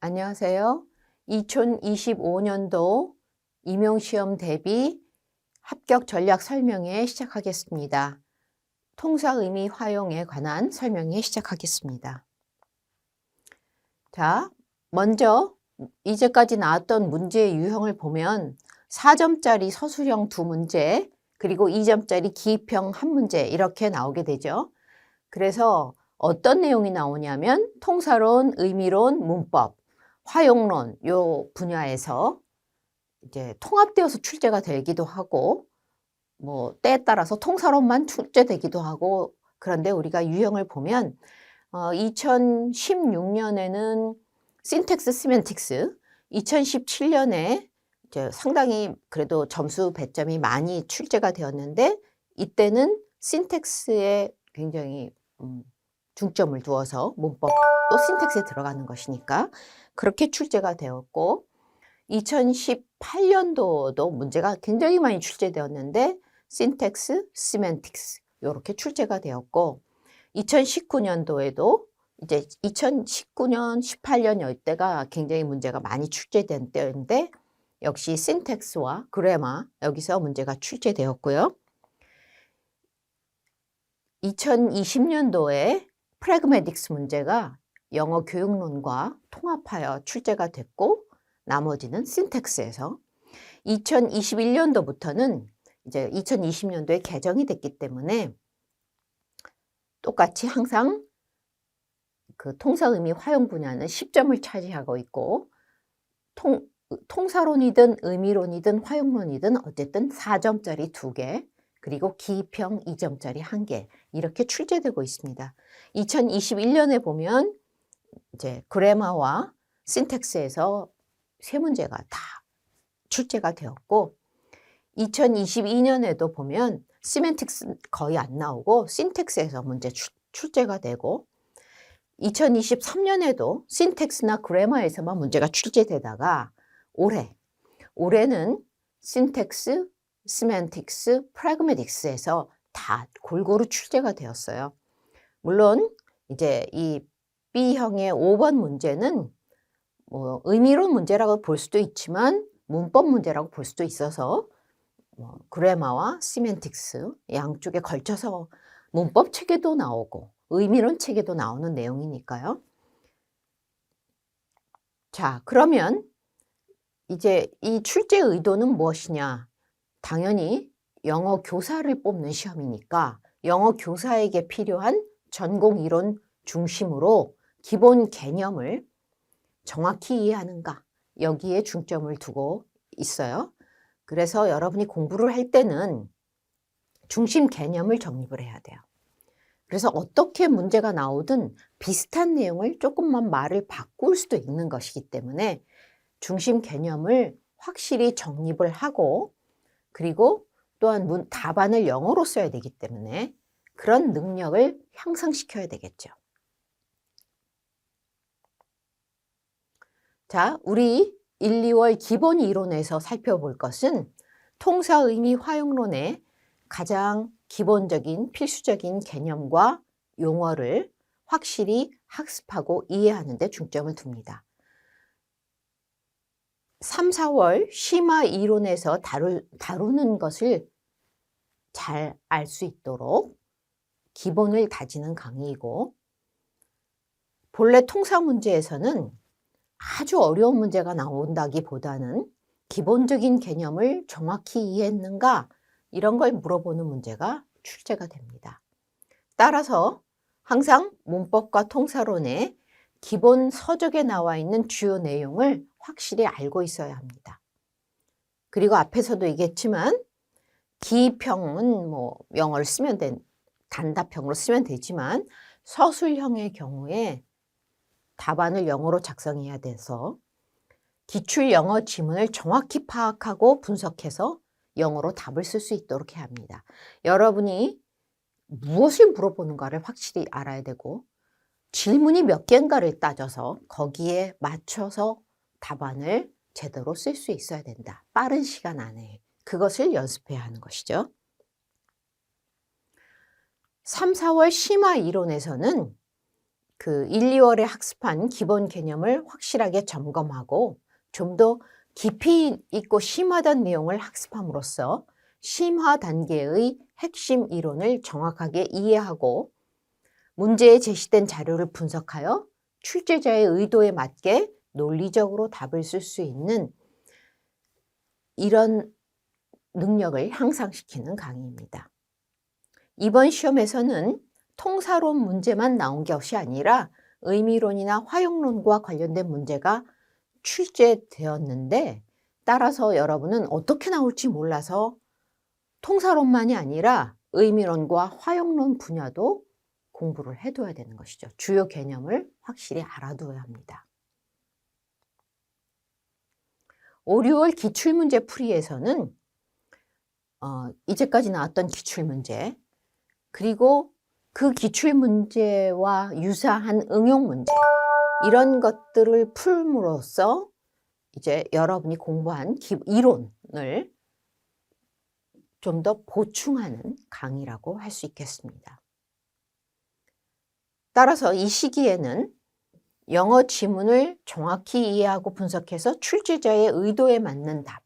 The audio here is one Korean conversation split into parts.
안녕하세요. 2025년도 임용시험 대비 합격 전략 설명회 시작하겠습니다. 통사 의미 활용에 관한 설명회 시작하겠습니다. 자, 먼저 이제까지 나왔던 문제의 유형을 보면 4점짜리 서술형 두 문제, 그리고 2점짜리 기입형 한 문제 이렇게 나오게 되죠. 그래서 어떤 내용이 나오냐면 통사론, 의미론, 문법, 화용론 요 분야에서 이제 통합되어서 출제가 되기도 하고 뭐 때에 따라서 통사론만 출제되기도 하고 그런데 우리가 유형을 보면 어, 2016년에는 신텍스 시멘틱스, 2017년에 이제 상당히 그래도 점수 배점이 많이 출제가 되었는데 이때는 신텍스에 굉장히 음, 중점을 두어서 문법도 신텍스에 들어가는 것이니까 그렇게 출제가 되었고 2018년도도 문제가 굉장히 많이 출제되었는데 신텍스, 시멘틱스 이렇게 출제가 되었고 2019년도에도 이제 2019년, 18년 이때가 굉장히 문제가 많이 출제된 때인데 역시 신텍스와 그래마 여기서 문제가 출제되었고요. 2020년도에 프래그매틱스 문제가 영어 교육론과 통합하여 출제가 됐고 나머지는 신텍스에서 2021년도부터는 이제 2020년도에 개정이 됐기 때문에 똑같이 항상 그 통사 의미 화용 분야는 10점을 차지하고 있고 통, 통사론이든 의미론이든 화용론이든 어쨌든 4점짜리 2개 그리고 기입형 2점짜리 1개 이렇게 출제되고 있습니다. 2021년에 보면 이제 그래마와 신텍스에서 세 문제가 다 출제가 되었고 2022년에도 보면 시멘틱스 거의 안 나오고 신텍스에서 문제 출, 출제가 되고 2023년에도 신텍스나 그래마에서만 문제가 출제되다가 올해 올해는 신텍스, 시멘틱스, 프래그매틱스에서 다 골고루 출제가 되었어요. 물론 이제 이 B형의 5번 문제는 뭐 의미론 문제라고 볼 수도 있지만 문법 문제라고 볼 수도 있어서 뭐 그래마와 시멘틱스 양쪽에 걸쳐서 문법 책에도 나오고 의미론 책에도 나오는 내용이니까요. 자, 그러면 이제 이 출제 의도는 무엇이냐? 당연히 영어 교사를 뽑는 시험이니까 영어 교사에게 필요한 전공 이론 중심으로 기본 개념을 정확히 이해하는가 여기에 중점을 두고 있어요. 그래서 여러분이 공부를 할 때는 중심 개념을 정립을 해야 돼요. 그래서 어떻게 문제가 나오든 비슷한 내용을 조금만 말을 바꿀 수도 있는 것이기 때문에 중심 개념을 확실히 정립을 하고 그리고 또한 문, 답안을 영어로 써야 되기 때문에 그런 능력을 향상시켜야 되겠죠. 자, 우리 1, 2월 기본 이론에서 살펴볼 것은 통사 의미 화용론의 가장 기본적인 필수적인 개념과 용어를 확실히 학습하고 이해하는 데 중점을 둡니다. 3, 4월 심화 이론에서 다루, 다루는 것을 잘 알 수 있도록 기본을 다지는 강의이고 본래 통사 문제에서는 아주 어려운 문제가 나온다기보다는 기본적인 개념을 정확히 이해했는가 이런 걸 물어보는 문제가 출제가 됩니다. 따라서 항상 문법과 통사론의 기본 서적에 나와 있는 주요 내용을 확실히 알고 있어야 합니다. 그리고 앞에서도 얘기했지만 기평은 뭐 영어를 쓰면 된 단답형으로 쓰면 되지만 서술형의 경우에 답안을 영어로 작성해야 돼서 기출 영어 지문을 정확히 파악하고 분석해서 영어로 답을 쓸 수 있도록 해야 합니다. 여러분이 무엇을 물어보는가를 확실히 알아야 되고 질문이 몇 개인가를 따져서 거기에 맞춰서 답안을 제대로 쓸 수 있어야 된다. 빠른 시간 안에. 그것을 연습해야 하는 것이죠. 3, 4월 심화 이론에서는 그 1, 2월에 학습한 기본 개념을 확실하게 점검하고 좀 더 깊이 있고 심화된 내용을 학습함으로써 심화 단계의 핵심 이론을 정확하게 이해하고 문제에 제시된 자료를 분석하여 출제자의 의도에 맞게 논리적으로 답을 쓸 수 있는 이런 능력을 향상시키는 강의입니다. 이번 시험에서는 통사론 문제만 나온 것이 아니라 의미론이나 화용론과 관련된 문제가 출제되었는데 따라서 여러분은 어떻게 나올지 몰라서 통사론만이 아니라 의미론과 화용론 분야도 공부를 해둬야 되는 것이죠. 주요 개념을 확실히 알아둬야 합니다. 5, 6월 기출문제 풀이에서는 어, 이제까지 나왔던 기출문제 그리고 그 기출 문제와 유사한 응용 문제 이런 것들을 풀므로써 이제 여러분이 공부한 기, 이론을 좀 더 보충하는 강의라고 할 수 있겠습니다. 따라서 이 시기에는 영어 지문을 정확히 이해하고 분석해서 출제자의 의도에 맞는 답.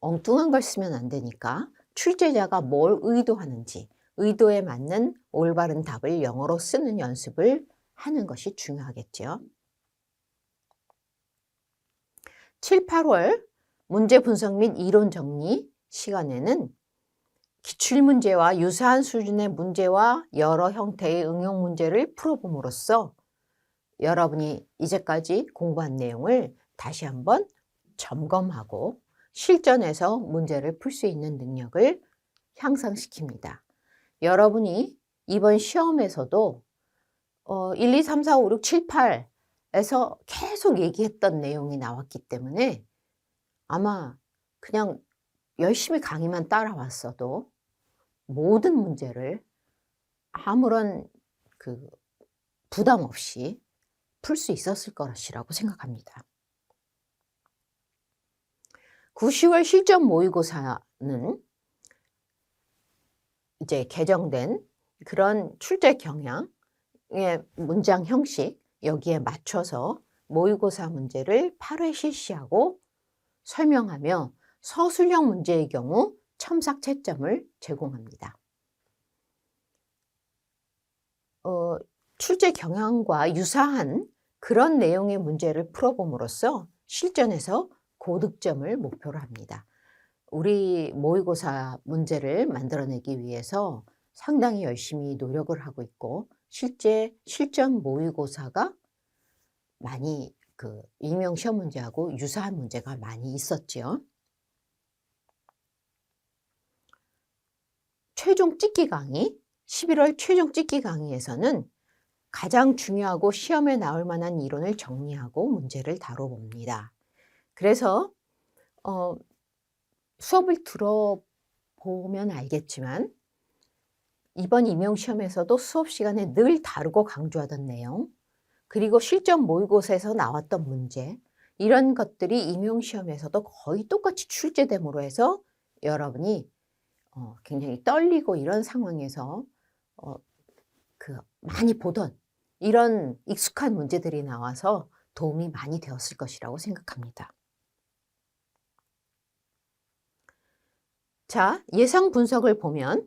엉뚱한 걸 쓰면 안 되니까 출제자가 뭘 의도하는지 의도에 맞는 올바른 답을 영어로 쓰는 연습을 하는 것이 중요하겠죠. 7, 8월 문제 분석 및 이론 정리 시간에는 기출문제와 유사한 수준의 문제와 여러 형태의 응용 문제를 풀어봄으로써 여러분이 이제까지 공부한 내용을 다시 한번 점검하고 실전에서 문제를 풀 수 있는 능력을 향상시킵니다. 여러분이 이번 시험에서도 어, 1, 2, 3, 4, 5, 6, 7, 8에서 계속 얘기했던 내용이 나왔기 때문에 아마 그냥 열심히 강의만 따라왔어도 모든 문제를 아무런 그 부담 없이 풀 수 있었을 것이라고 생각합니다. 9, 10월 실전 모의고사는 이제 개정된 그런 출제 경향의 문장 형식 여기에 맞춰서 모의고사 문제를 8회 실시하고 설명하며 서술형 문제의 경우 첨삭 채점을 제공합니다. 어, 출제 경향과 유사한 그런 내용의 문제를 풀어봄으로써 실전에서 고득점을 목표로 합니다. 우리 모의고사 문제를 만들어내기 위해서 상당히 열심히 노력을 하고 있고 실제 실전 모의고사가 많이 그 임용 시험 문제하고 유사한 문제가 많이 있었지요. 최종 찍기 강의, 11월 최종 찍기 강의에서는 가장 중요하고 시험에 나올 만한 이론을 정리하고 문제를 다뤄봅니다. 그래서 어, 수업을 들어보면 알겠지만 이번 임용시험에서도 수업 시간에 늘 다루고 강조하던 내용 그리고 실전 모의고사에서 나왔던 문제 이런 것들이 임용시험에서도 거의 똑같이 출제됨으로 해서 여러분이 어, 굉장히 떨리고 이런 상황에서 어, 그 많이 보던 이런 익숙한 문제들이 나와서 도움이 많이 되었을 것이라고 생각합니다. 자, 예상 분석을 보면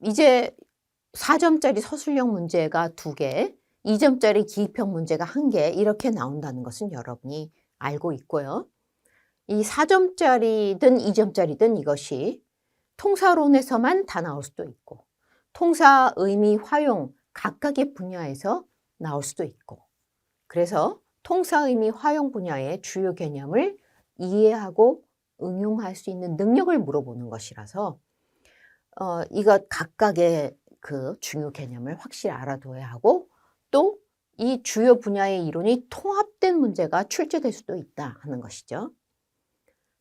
이제 4점짜리 서술형 문제가 2개, 2점짜리 기입형 문제가 1개 이렇게 나온다는 것은 여러분이 알고 있고요. 이 4점짜리든 2점짜리든 이것이 통사론에서만 다 나올 수도 있고 통사 의미 활용 각각의 분야에서 나올 수도 있고 그래서 통사 의미 활용 분야의 주요 개념을 이해하고 응용할 수 있는 능력을 물어보는 것이라서 어, 이것 각각의 그 중요 개념을 확실히 알아둬야 하고 또 이 주요 분야의 이론이 통합된 문제가 출제될 수도 있다 하는 것이죠.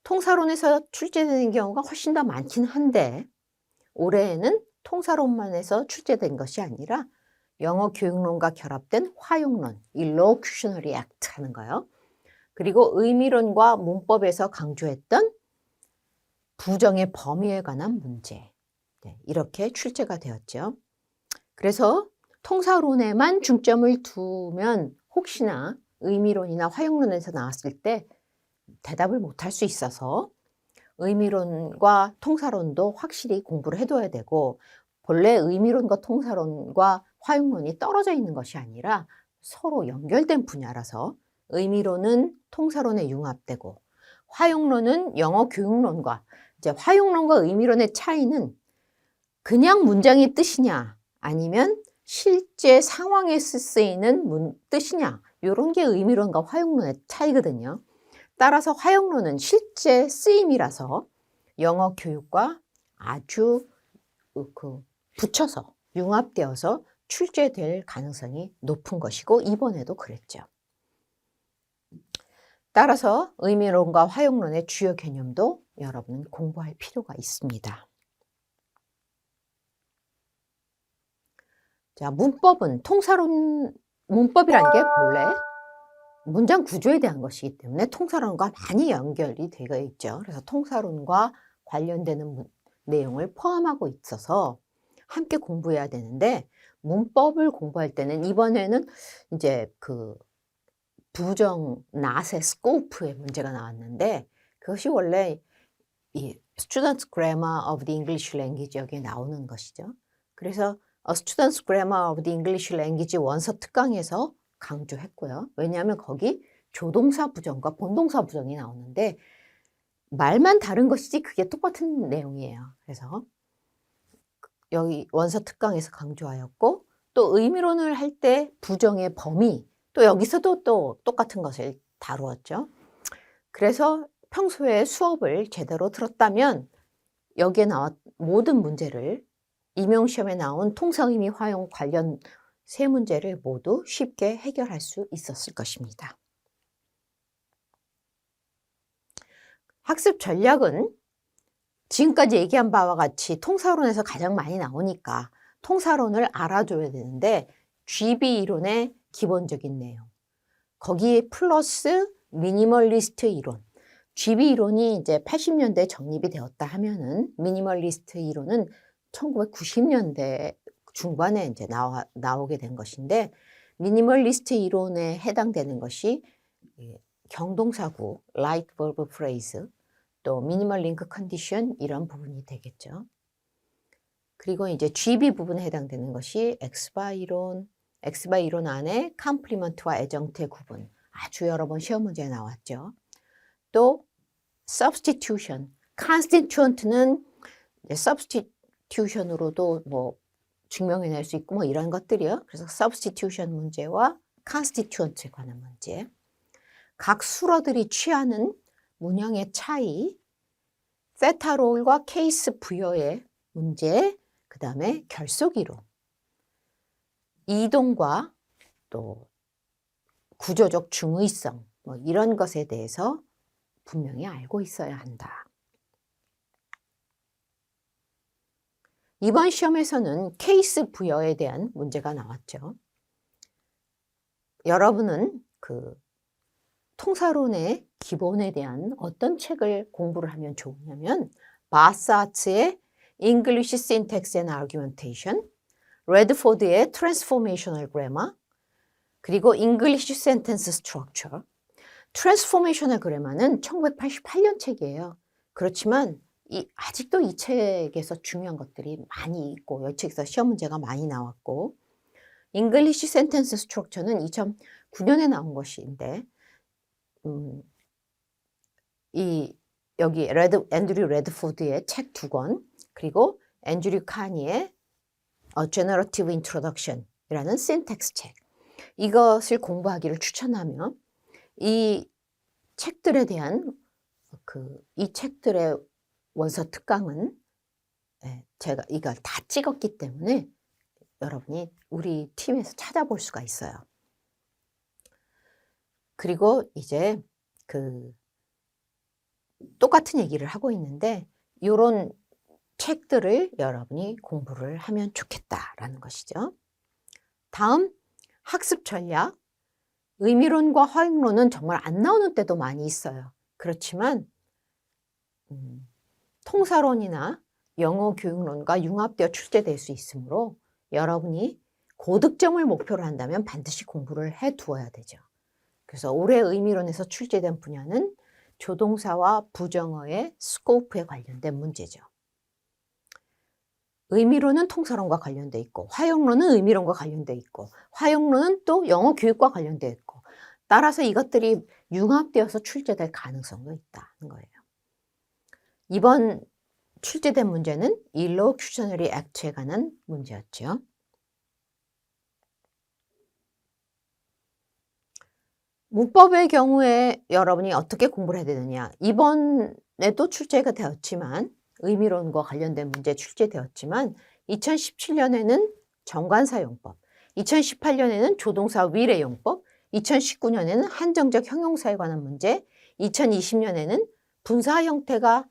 통사론에서 출제되는 경우가 훨씬 더 많긴 한데 올해에는 통사론만 해서 출제된 것이 아니라 영어 교육론과 결합된 화용론, 일로큐셔너리 액트 하는 거요. 그리고 의미론과 문법에서 강조했던 부정의 범위에 관한 문제. 네, 이렇게 출제가 되었죠. 그래서 통사론에만 중점을 두면 혹시나 의미론이나 화용론에서 나왔을 때 대답을 못할 수 있어서 의미론과 통사론도 확실히 공부를 해둬야 되고 본래 의미론과 통사론과 화용론이 떨어져 있는 것이 아니라 서로 연결된 분야라서 의미론은 통사론에 융합되고 화용론은 영어 교육론과 이제 화용론과 의미론의 차이는 그냥 문장의 뜻이냐 아니면 실제 상황에 쓰이는 문, 뜻이냐 이런 게 의미론과 화용론의 차이거든요. 따라서 화용론은 실제 쓰임이라서 영어 교육과 아주 그 붙여서 융합되어서 출제될 가능성이 높은 것이고 이번에도 그랬죠. 따라서 의미론과 화용론의 주요 개념도 여러분은 공부할 필요가 있습니다. 자, 문법은 통사론 문법이란 게 본래 문장 구조에 대한 것이기 때문에 통사론과 많이 연결이 되어 있죠. 그래서 통사론과 관련되는 문, 내용을 포함하고 있어서 함께 공부해야 되는데 문법을 공부할 때는 이번에는 이제 그 부정 not의 scope의 문제가 나왔는데 그것이 원래 이 Students Grammar of the English Language 여기에 나오는 것이죠. 그래서 A Students Grammar of the English Language 원서 특강에서 강조했고요. 왜냐하면 거기 조동사 부정과 본동사 부정이 나오는데 말만 다른 것이지 그게 똑같은 내용이에요. 그래서 여기 원서 특강에서 강조하였고 또 의미론을 할 때 부정의 범위 또 여기서도 또 똑같은 것을 다루었죠. 그래서 평소에 수업을 제대로 들었다면 여기에 나왔 모든 문제를 임용시험에 나온 통상의미 화용 관련 세 문제를 모두 쉽게 해결할 수 있었을 것입니다. 학습 전략은 지금까지 얘기한 바와 같이 통사론에서 가장 많이 나오니까 통사론을 알아줘야 되는데 GB 이론의 기본적인 내용. 거기에 플러스 미니멀리스트 이론. GB 이론이 이제 80년대에 정립이 되었다 하면은 미니멀리스트 이론은 1990년대 중반에 이제 나와, 나오게 된 것인데 미니멀리스트 이론에 해당되는 것이 경동사구, light verb phrase, 또 미니멀 링크 컨디션 이런 부분이 되겠죠. 그리고 이제 GB 부분에 해당되는 것이 엑스바 이론, 엑스바 이론 안에 컴플리먼트와 애정태 구분 아주 여러 번 시험 문제에 나왔죠. 또 substitution, constituent는 substitution으로도 뭐 증명해낼 수 있고 뭐 이런 것들이요. 그래서 substitution 문제와 constituent에 관한 문제, 각 수어들이 취하는 문형의 차이, 세타롤과 케이스 부여의 문제, 그 다음에 결속이론, 이동과 또 구조적 중의성, 뭐 이런 것에 대해서 분명히 알고 있어야 한다. 이번 시험에서는 케이스 부여에 대한 문제가 나왔죠. 여러분은 그 통사론의 기본에 대한 어떤 책을 공부를 하면 좋으냐면 바사츠의 English Syntax and Argumentation, 레드포드의 Transformational Grammar, 그리고 English Sentence Structure. Transformational Grammar는 1988년 책이에요. 그렇지만 이, 아직도 이 책에서 중요한 것들이 많이 있고 이 책에서 시험 문제가 많이 나왔고 English Sentence Structure는 2009년에 나온 것인데 음, 이 여기 레드 앤드류 레드포드의 책 두 권, 그리고 앤드류 카니의 Generative Introduction이라는 syntax 책. 이것을 공부하기를 추천하며 이 책들에 대한 그 이 책들의 원서 특강은 예, 제가 이걸 다 찍었기 때문에 여러분이 우리 팀에서 찾아볼 수가 있어요. 그리고 이제 그 똑같은 얘기를 하고 있는데 이런 책들을 여러분이 공부를 하면 좋겠다라는 것이죠. 다음 학습 전략. 의미론과 화용론은 정말 안 나오는 때도 많이 있어요. 그렇지만 음, 통사론이나 영어 교육론과 융합되어 출제될 수 있으므로 여러분이 고득점을 목표로 한다면 반드시 공부를 해 두어야 되죠. 그래서 올해 의미론에서 출제된 분야는 조동사와 부정어의 스코프에 관련된 문제죠. 의미론은 통사론과 관련돼 있고 화용론은 의미론과 관련돼 있고 화용론은 또 영어 교육과 관련돼 있고 따라서 이것들이 융합되어서 출제될 가능성도 있다는 거예요. 이번 출제된 문제는 일로 큐셔너리 액트에 관한 문제였죠. 문법의 경우에 여러분이 어떻게 공부를 해야 되느냐. 이번에도 출제가 되었지만 의미론과 관련된 문제 출제되었지만 2017년에는 정관사용법, 2018년에는 조동사 위례용법, 2019년에는 한정적 형용사에 관한 문제, 2020년에는 분사 형태가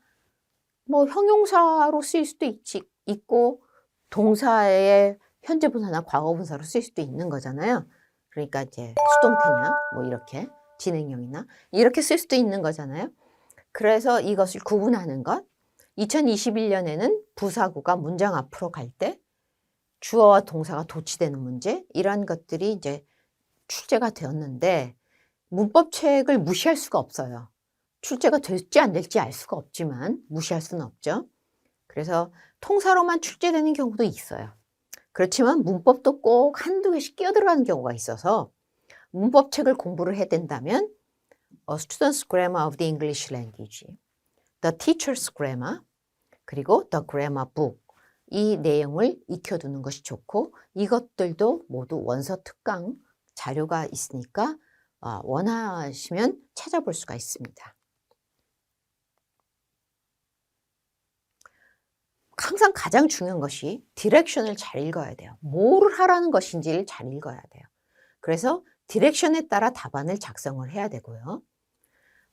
뭐 형용사로 쓰일 수도 있지, 있고 동사의 현재 분사나 과거 분사로 쓰일 수도 있는 거잖아요. 그러니까 이제 수동태냐 뭐 이렇게 진행형이나 이렇게 쓸 수도 있는 거잖아요. 그래서 이것을 구분하는 것 2021년에는 부사구가 문장 앞으로 갈 때 주어와 동사가 도치되는 문제 이러한 것들이 이제 출제가 되었는데 문법책을 무시할 수가 없어요. 출제가 될지 안 될지 알 수가 없지만 무시할 수는 없죠. 그래서 통사로만 출제되는 경우도 있어요. 그렇지만 문법도 꼭 한두 개씩 끼어들어가는 경우가 있어서 문법책을 공부를 해야 된다면 A Student's Grammar of the English Language, The Teacher's Grammar, 그리고 The Grammar Book 이 내용을 익혀두는 것이 좋고 이것들도 모두 원서 특강 자료가 있으니까 어, 원하시면 찾아볼 수가 있습니다. 항상 가장 중요한 것이 디렉션을 잘 읽어야 돼요. 뭐를 하라는 것인지를 잘 읽어야 돼요. 그래서 디렉션에 따라 답안을 작성을 해야 되고요.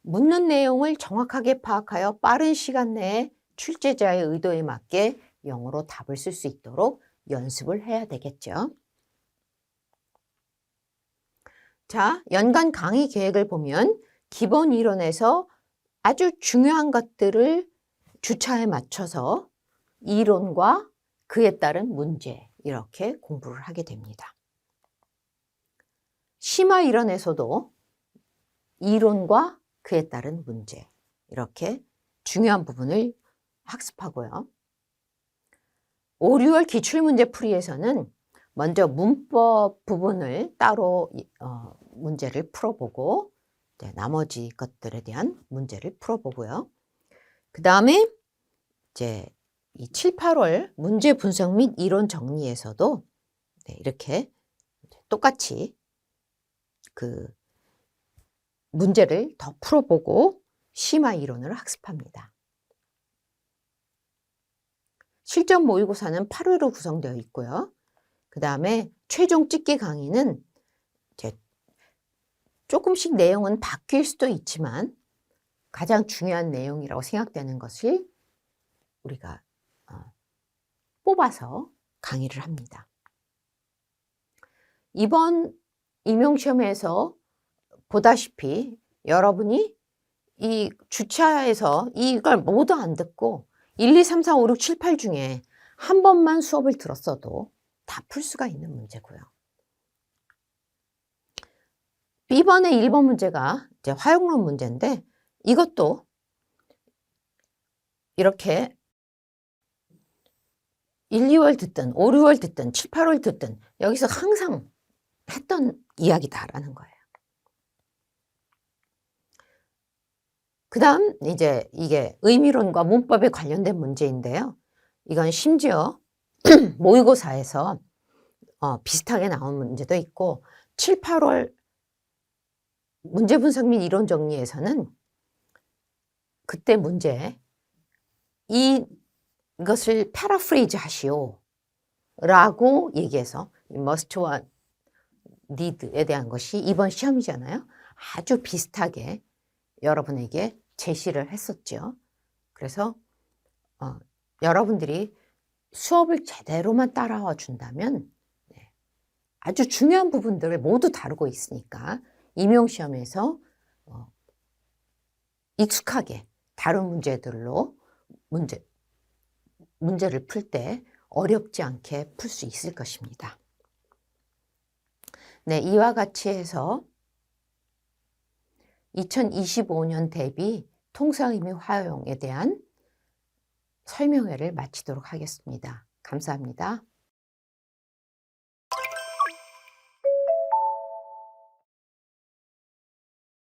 묻는 내용을 정확하게 파악하여 빠른 시간 내에 출제자의 의도에 맞게 영어로 답을 쓸 수 있도록 연습을 해야 되겠죠. 자, 연간 강의 계획을 보면 기본 이론에서 아주 중요한 것들을 주차에 맞춰서 이론과 그에 따른 문제 이렇게 공부를 하게 됩니다. 심화 이론에서도 이론과 그에 따른 문제 이렇게 중요한 부분을 학습하고요. 5, 6월 기출문제 풀이에서는 먼저 문법 부분을 따로 어, 문제를 풀어보고 나머지 것들에 대한 문제를 풀어보고요. 그 다음에 이제 이 7, 8월 문제 분석 및 이론 정리에서도 네, 이렇게 똑같이 그 문제를 더 풀어보고 심화 이론을 학습합니다. 실전 모의고사는 8회로 구성되어 있고요. 그 다음에 최종 찍기 강의는 조금씩 내용은 바뀔 수도 있지만 가장 중요한 내용이라고 생각되는 것을 우리가 어, 뽑아서 강의를 합니다. 이번 임용시험에서 보다시피 여러분이 이 주차에서 이걸 모두 안 듣고 1, 2, 3, 4, 5, 6, 7, 8 중에 한 번만 수업을 들었어도 다 풀 수가 있는 문제고요. B번의 1번 문제가 이제 화용론 문제인데 이것도 이렇게 1, 2월 듣든 5, 6월 듣든 7, 8월 듣든 여기서 항상 했던 이야기다라는 거예요. 그 다음 이제 이게 의미론과 문법에 관련된 문제인데요. 이건 심지어 모의고사에서 어, 비슷하게 나온 문제도 있고 7, 8월 문제 분석 및 이론 정리에서는 그때 문제 이 이것을 패러프레이즈 하시오 라고 얘기해서 must와 need에 대한 것이 이번 시험이잖아요. 아주 비슷하게 여러분에게 제시를 했었죠. 그래서 어, 여러분들이 수업을 제대로만 따라와 준다면 네, 아주 중요한 부분들을 모두 다루고 있으니까 임용시험에서 어, 익숙하게 다른 문제들로 문제, 문제를 풀 때 어렵지 않게 풀 수 있을 것입니다. 네, 이와 같이 해서 2025년 대비 통상의미 화용에 대한 설명회를 마치도록 하겠습니다. 감사합니다.